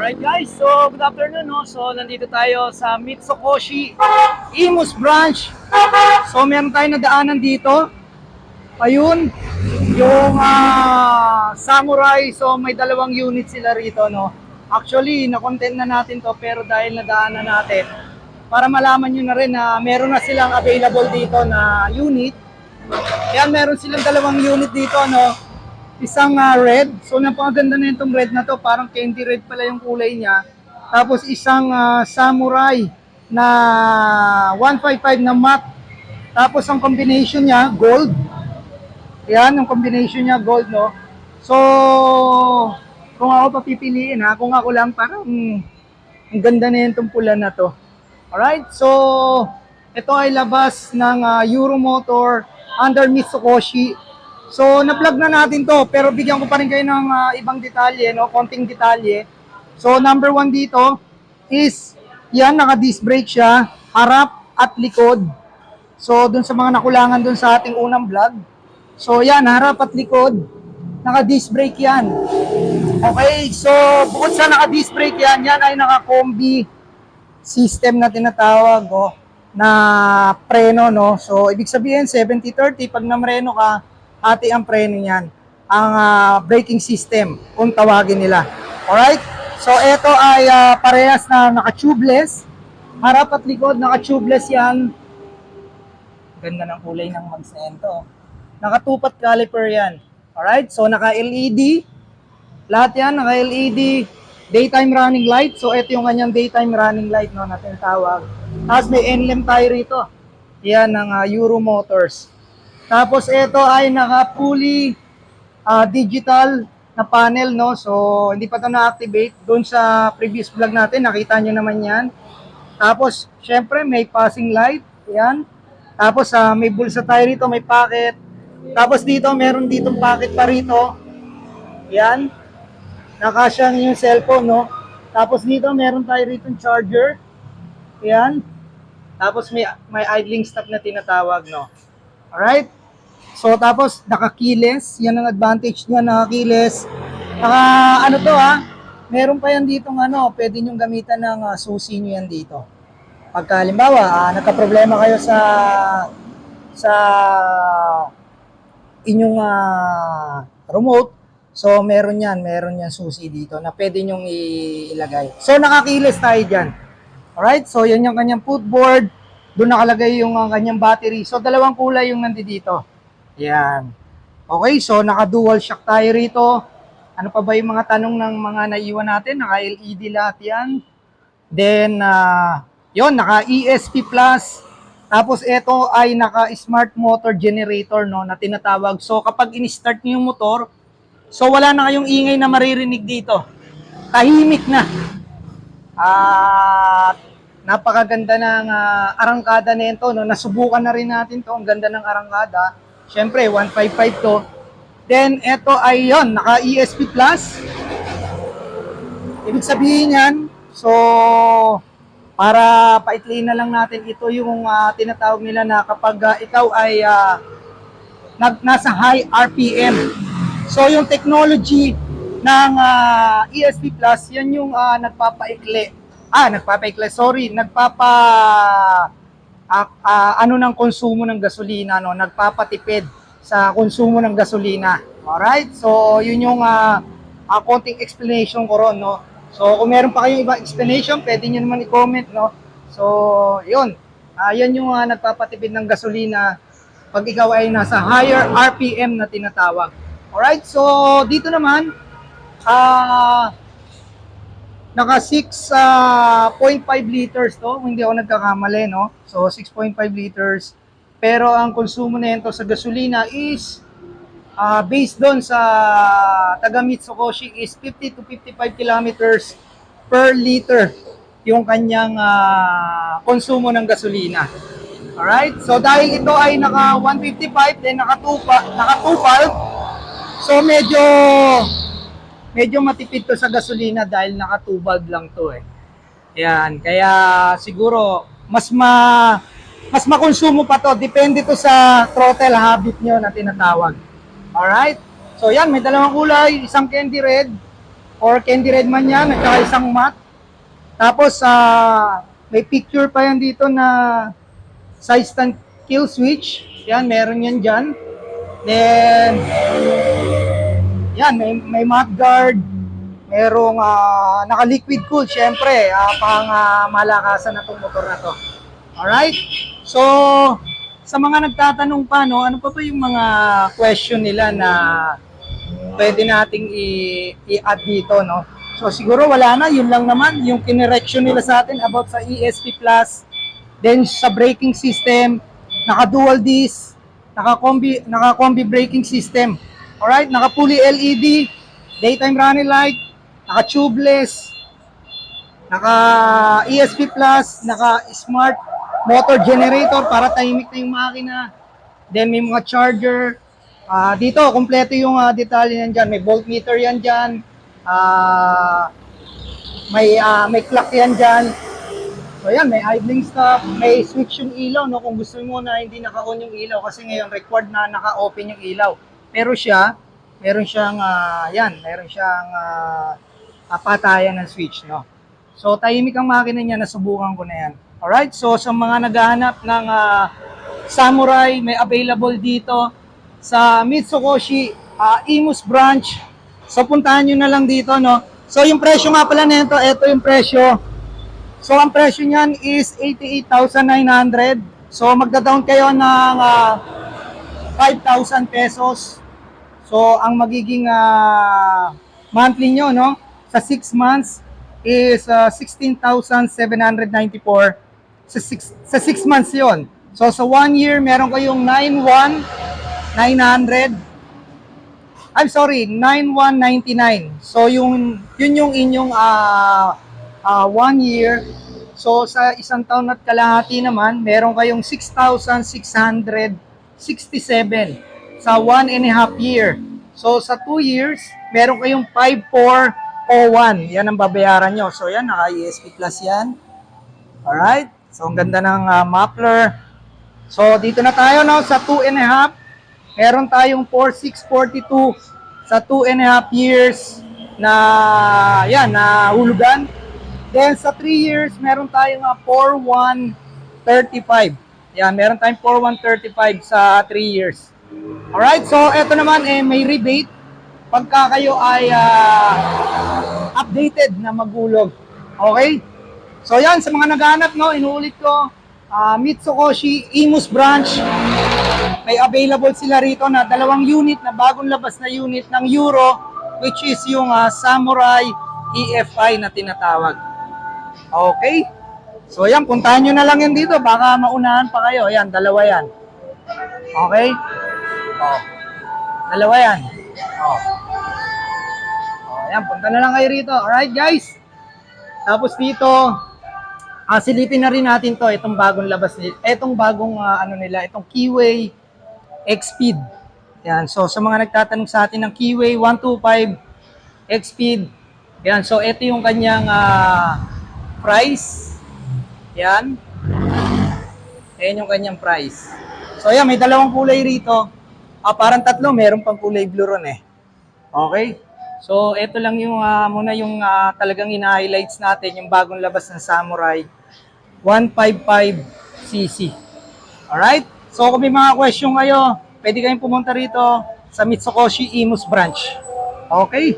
Alright guys, so good afternoon no. So nandito tayo sa Mitsukoshi Imus branch. So meron tayong nadaanan dito. Ayun, yung ah, samurai. So may dalawang unit sila rito no. Actually, na-content na natin to pero dahil nadaanan natin para malaman nyo na rin na meron na silang available dito na unit. Yan, meron silang dalawang unit dito, no? Isang ah, red. So, napakaganda na itong red na to. Parang candy red pala yung kulay niya. Tapos, isang ah, samurai na 155 na matte. Tapos, ang combination niya, gold. Yan, yung combination niya, gold, no? So, kung ako papipiliin, ha? Kung ako lang, parang mm, ang ganda na itong pula na to. Alright, so ito ay labas ng ah, Euromotor under Mitsukoshi. So na-vlog na natin to pero bigyan ko pa rin kayo ng ah, ibang detalye, no? konting detalye. So number one dito is yan, naka-disc brake siya, harap at likod. So dun sa mga nakulangan dun sa ating unang vlog. So yan, harap at likod, naka-disc brake yan. Okay, so bukod sa naka-disc brake yan, yan ay naka-combi system na tinatawag oh, na preno no. So ibig sabihin 70-30 pag namreno ka, ate ang preno niyan. Ang ah, braking system kung tawagin nila. Alright? So ito ay ah, parehas na naka-tubeless. Harap at likod naka-tubeless yan. Ganda ng kulay ng mags na yan to. Nakatupat caliper yan. Alright? So naka-LED. Lahat yan naka-LED daytime running light. So, ito yung kanyang daytime running light, no, natin tawag. Tapos may NLM tayo rito. Yan, ng uh, Euro Motors. Tapos, ito ay naka-fully ah, digital na panel, no. So, hindi pa ito na-activate. Doon sa previous vlog natin, nakita nyo naman yan. Tapos, syempre, may passing light. Yan. Tapos, ah, may bulsa tayo rito, may pocket. Tapos, dito, meron ditong pocket pa rito. Yan nakasya yung cellphone, no? Tapos dito, meron tayo rito charger. Ayan. Tapos may, may idling stop na tinatawag, no? Alright? So, tapos, nakakiles. Yan ang advantage niya, nakakiles. Naka, ano to, ha? Meron pa yan dito, ano, pwede nyong gamitan ng uh, susi nyo yan dito. Pagka, halimbawa, ah, nagka-problema kayo sa sa inyong ah, remote, So, meron yan, meron yan susi dito na pwede i- ilagay. So, nakakilis tayo dyan. Alright, so yan yung kanyang footboard. Doon nakalagay yung uh, kanyang battery. So, dalawang kulay yung nandito dito. Yan. Okay, so naka-dual shock tayo rito. Ano pa ba yung mga tanong ng mga naiwan natin? Naka-LED lahat yan. Then, uh, yon naka-ESP Plus. Tapos, ito ay naka-smart motor generator no, na tinatawag. So, kapag in-start niyo yung motor, So wala na kayong ingay na maririnig dito. Tahimik na. At napakaganda ng ah, arangkada nito. No? Nasubukan na rin natin to. Ang ganda ng arangkada. Siyempre, 155 to. Then, ito ay yon naka ESP Plus. Ibig sabihin yan, so, para paitliin na lang natin, ito yung ah, tinatawag nila na kapag ah, ikaw ay ah, nag, nasa high RPM, So yung technology ng ah, ESP Plus, yan yung ah, nagpapaikli. Ah, nagpapaikli, sorry, nagpapa ah, ah, ano ng konsumo ng gasolina, no? Nagpapatipid sa konsumo ng gasolina. Alright? So yun yung ah, ah, konting explanation ko ron, no? So kung meron pa kayong ibang explanation, pwede niyo naman i-comment, no? So, yun. Ah, yan yung ah, nagpapatipid ng gasolina pag ikaw ay nasa higher RPM na tinatawag. Alright, so dito naman, ah naka 6.5 liters to, hindi ako nagkakamali, no? So 6.5 liters. Pero ang konsumo nito sa gasolina is ah based doon sa taga Mitsukoshi is 50 to 55 kilometers per liter yung kanyang ah, konsumo ng gasolina. Alright? So dahil ito ay naka 155 then naka 2 naka 2 So medyo medyo matipid to sa gasolina dahil naka 2 valve lang to eh. Yan, kaya siguro mas ma mas makonsumo pa to depende to sa throttle habit nyo na tinatawag. Alright? So yan, may dalawang kulay, isang candy red, or candy red man yan, at isang matte. Tapos, ah, may picture pa yan dito na size stand kill switch. Yan, meron yan dyan. Then, yan, may, may mouth guard. Merong ah, naka-liquid cool, syempre, ah, pang ah, malakasan na itong motor na to. Alright? So, sa mga nagtatanong pa, no, ano pa ba yung mga question nila na pwede nating i-add dito, no? So, siguro wala na, yun lang naman, yung kinirection nila sa atin about sa ESP Plus, then sa braking system, naka-dual disc, naka-combi, naka-combi braking system. Alright, naka-fully LED, daytime running light, naka-tubeless, naka ESP Plus, naka smart motor generator para tahimik na yung makina. Then may mga charger. Ah, dito kompleto yung ah, detalye yan diyan. May voltmeter yan diyan. Ah, may ah, may clock yan diyan. So yan, may idling stop, may switch yung ilaw no kung gusto mo na hindi naka-on yung ilaw kasi ngayon required na naka-open yung ilaw. Pero siya, meron siyang ah, yan, meron siyang ah, ah, patayan ng switch no. So tahimik ang makina niya, nasubukan ko na yan. Alright, so sa mga naghahanap ng ah, Samurai, may available dito sa Mitsukoshi ah, Imus branch. So puntahan nyo na lang dito, no? So yung presyo nga pala nito, ito yung presyo. So ang presyo niyan is 88,900. So magda-down kayo ng ah, 5,000 pesos. So ang magiging ah, monthly nyo, no? Sa 6 months is ah, 16,794 sa 6 sa 6 months 'yon. So sa 1 year meron kayong 91,900 I'm sorry, 9199. So yung yun yung inyong ah, one year. So sa isang taon at kalahati naman, meron kayong 6,667 sa one and a half year. So sa two years, meron kayong 5401. Yan ang babayaran nyo. So yan, naka-ESP Plus yan. Alright? So ang ganda ng ah, muffler. So dito na tayo no, sa two and a half. Meron tayong 4642 sa two and a half years na yan, na hulugan. Then sa 3 years, meron tayong uh, 4135. Yan, meron tayong 4135 sa 3 years. Alright, so eto naman eh, may rebate pagka kayo ay ah, updated na magulog. Okay? So yan, sa mga naghanap, no, inuulit ko, ah, Mitsukoshi Imus Branch, may available sila rito na dalawang unit na bagong labas na unit ng Euro, which is yung ah, Samurai EFI na tinatawag. Okay? So yan, puntahan nyo na lang yan dito, baka maunahan pa kayo. Yan, dalawa yan. Okay? Oh. Dalawa yan. Oh. Oh, yan, punta na lang kayo rito. Alright, guys? Tapos dito, ah, na rin natin to, itong bagong labas nila, itong bagong ah, ano nila, itong Keyway X-Speed. Yan, so sa mga nagtatanong sa atin ng Keyway 125 X-Speed, yan, so ito yung kanyang ah, price. Yan. Ayan yung kanyang price. So yan, may dalawang kulay rito. Ah, parang tatlo, meron pang kulay blue ron eh. Okay? So, ito lang yung ah, muna yung ah, talagang ina-highlights natin, yung bagong labas ng Samurai 155cc. Alright? So, kung may mga question kayo, pwede kayong pumunta rito sa Mitsukoshi Imus branch. Okay?